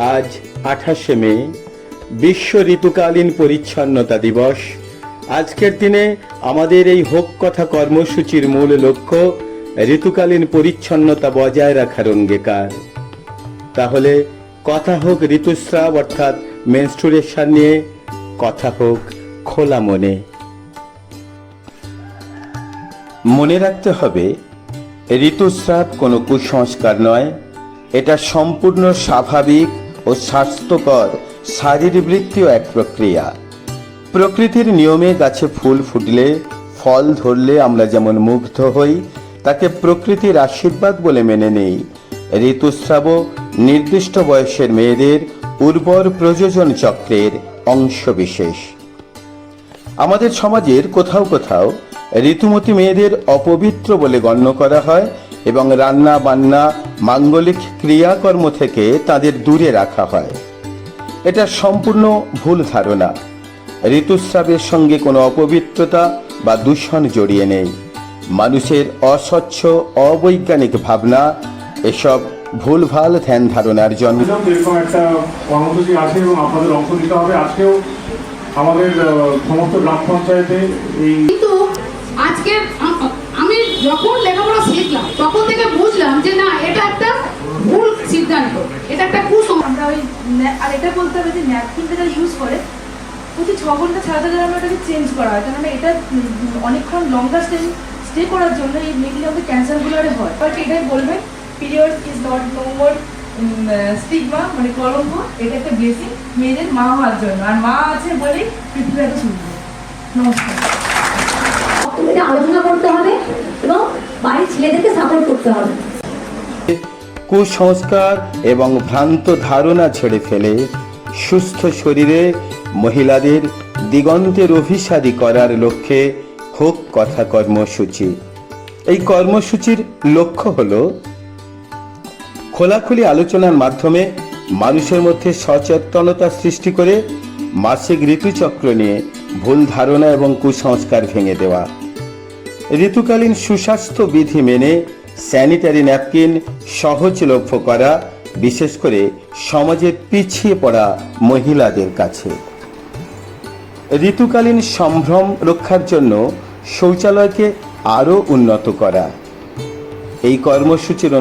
আজ আঠাশে মে, বিশ্ব ঋতুকালীন পরিচ্ছন্নতা দিবস। আজকের দিনে আমাদের এই হোক কথা কর্মসূচির মূল লক্ষ্য ঋতুকালীন পরিচ্ছন্নতা বজায় রাখার অঙ্গীকার। তাহলে কথা হোক ঋতুস্রাব অর্থাৎ মেনস্ট্রুয়েশন নিয়ে, কথা হোক খোলা মনে। মনে রাখতে হবে, ঋতুস্রাব কোনো কুসংস্কার নয়, এটা সম্পূর্ণ স্বাভাবিক ও স্বাস্থ্যকর শারীরবৃত্তীয় এক প্রক্রিয়া। প্রকৃতির নিয়মে গাছে ফুল ফুটলে, ফল ধরলে আমরা যেমন মুগ্ধ হই, তাকে প্রকৃতির আশীর্বাদ বলে মেনে নেই। ঋতুস্রাবও নির্দিষ্ট বয়সের মেয়েদের উর্বর প্রযোজন চক্রের অংশবিশেষ। আমাদের সমাজের কোথাও কোথাও ঋতুমতী মেয়েদের অপবিত্র বলে গণ্য করা হয় এবং রান্না বান্না মাঙ্গলিক ক্রিয়াকর্ম থেকে তাদের দূরে রাখা হয়। এটা সম্পূর্ণ ভুল ধারণা। ঋতুস্রাবের সঙ্গে কোনো অপবিত্রতা বা দূষণ জড়িয়ে নেই। মানুষের অস্বচ্ছ অবৈজ্ঞানিক ভাবনা এসব ভুলভাল ধ্যান ধারণার জন্ম। বলছিলাম যে এরকম একটা কর্মসূচি আছে এবং আপনাদের অংশ নিতে হবে। আজকেও আমাদের সমস্ত গ্রাম পঞ্চায়েতে এই যখন লেখাপড়া শিখলাম, তখন থেকে বুঝলাম যে না, এটা একটা ভুল সিদ্ধান্ত, এটা একটা কুসংস্কার। আমরা ওই আর এটা বলতে হবে যে ন্যাপকিনটা যারা ইউজ করে, প্রতি ছ ঘণ্টা ছাড়া ছাড়া আমরা এটাকে চেঞ্জ করা হয়। কেননা এটা অনেকক্ষণ লঙ্গার স্টে স্টে করার জন্য এই মেয়েগুলি আমাদের ক্যান্সারগুলো আরে হয়। এবার এটাই বলবে? Period is not no more stigma মানে কলঙ্ক, এটা একটা ব্লেসিং মেয়েদের মা হওয়ার জন্য। আর মা আছে বলেই পৃথিবী এত সুন্দর। নমস্কার। এটা আলোচনা করতে হবে এবং বাড়ির ছেলেদেরকে সাপোর্ট করতে হবে। কুসংস্কার এবং ভ্রান্ত ধারণা ছেড়ে ফেলে সুস্থ শরীরে মহিলাদের দিগন্তের অভিসারী করার লক্ষ্যে হোক কথা কর্মসূচি। এই কর্মসূচির লক্ষ্য হল খোলাখুলি আলোচনার মাধ্যমে মানুষের মধ্যে সচেতনতা সৃষ্টি করে মাসিক ঋতুচক্র নিয়ে ভুল ধারণা এবং কুসংস্কার ভেঙে দেওয়া। ঋতুকালীন সুস্বাস্থ্য বিধি মেনে স্যানিটারি ন্যাপকিন সহজলভ্য করা, বিশেষ করে সমাজে পিছিয়ে পড়া মহিলাদের কাছে। ঋতুকালীন সম্ভ্রম রক্ষার জন্য শৌচালয়কে আরও উন্নত করা। এই কর্মসূচির